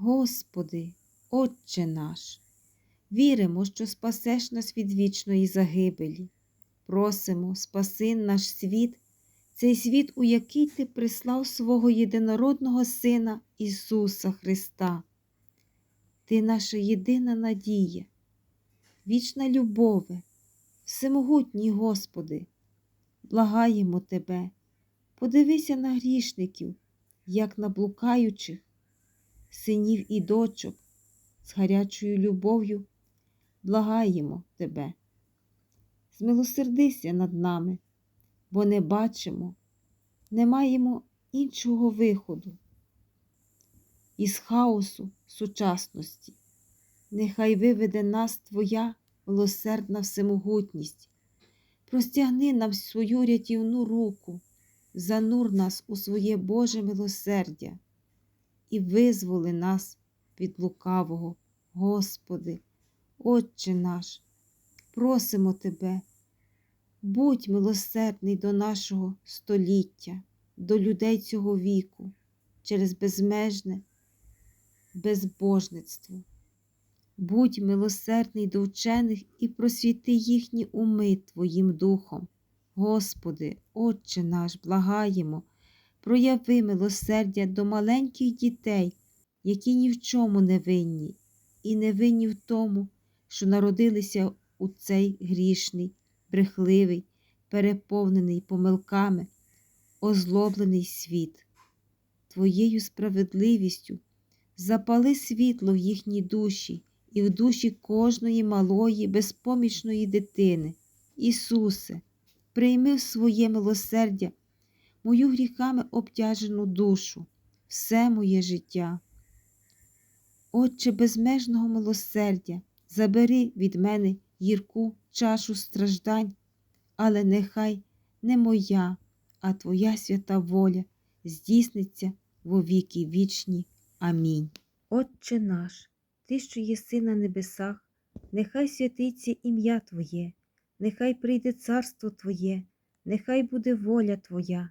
Господи, Отче наш, віримо, що спасеш нас від вічної загибелі. Просимо, спаси наш світ, цей світ, у який Ти прислав свого єдинородного Сина Ісуса Христа. Ти наша єдина надія, вічна любове, всемогутній Господи, благаємо Тебе, подивися на грішників, як на блукаючих, синів і дочок, з гарячою любов'ю, благаємо Тебе. Змилосердися над нами, бо не бачимо, не маємо іншого виходу. Із хаосу сучасності, нехай виведе нас Твоя милосердна всемогутність, простягни нам свою рятівну руку, занур нас у своє Боже милосердя і визволи нас від лукавого, Господи, Отче наш, просимо Тебе, будь милосердний до нашого століття, до людей цього віку, через безмежне безбожництво. Будь милосердний до вчених і просвіти їхні уми Твоїм духом. Господи, Отче наш, благаємо, прояви милосердя до маленьких дітей, які ні в чому не винні, і не винні в тому, що народилися у цей грішний, брехливий, переповнений помилками, озлоблений світ. Твоєю справедливістю запали світло в їхній душі і в душі кожної малої, безпомічної дитини. Ісусе, прийми в своє милосердя мою гріхами обтяжену душу, все моє життя. Отче безмежного милосердя, забери від мене гірку чашу страждань, але нехай не моя, а Твоя свята воля здійсниться во віки вічні. Амінь. Отче наш, Ти, що єси на небесах, нехай святиться ім'я Твоє, нехай прийде царство Твоє, нехай буде воля Твоя,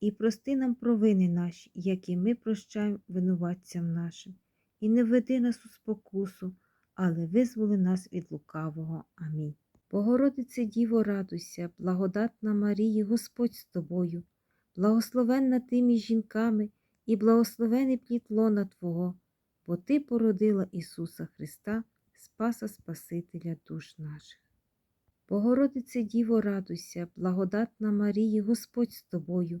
і прости нам провини наші, які ми прощаємо винуватцям нашим, і не веди нас у спокусу, але визволи нас від лукавого. Амінь. Богородице Діво, радуйся, благодатна Марії, Господь з тобою, благословенна ти між жінками, і благословений плід лона Твого, бо Ти породила Ісуса Христа, Спаса Спасителя душ наших. Богородице Діво, радуйся, благодатна Марії, Господь з тобою,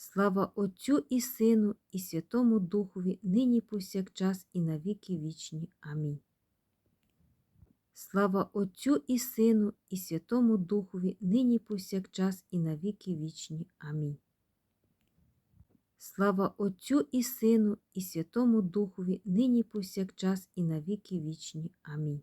Слава Отцю і Сину, і Святому Духові, нині повсякчас, і на віки вічні. Амінь. Слава Отцю і Сину, і Святому Духові, нині повсякчас, і на віки вічні. Амінь. Слава Отцю і Сину, і Святому Духові, нині повсякчас, і на віки вічні. Амінь.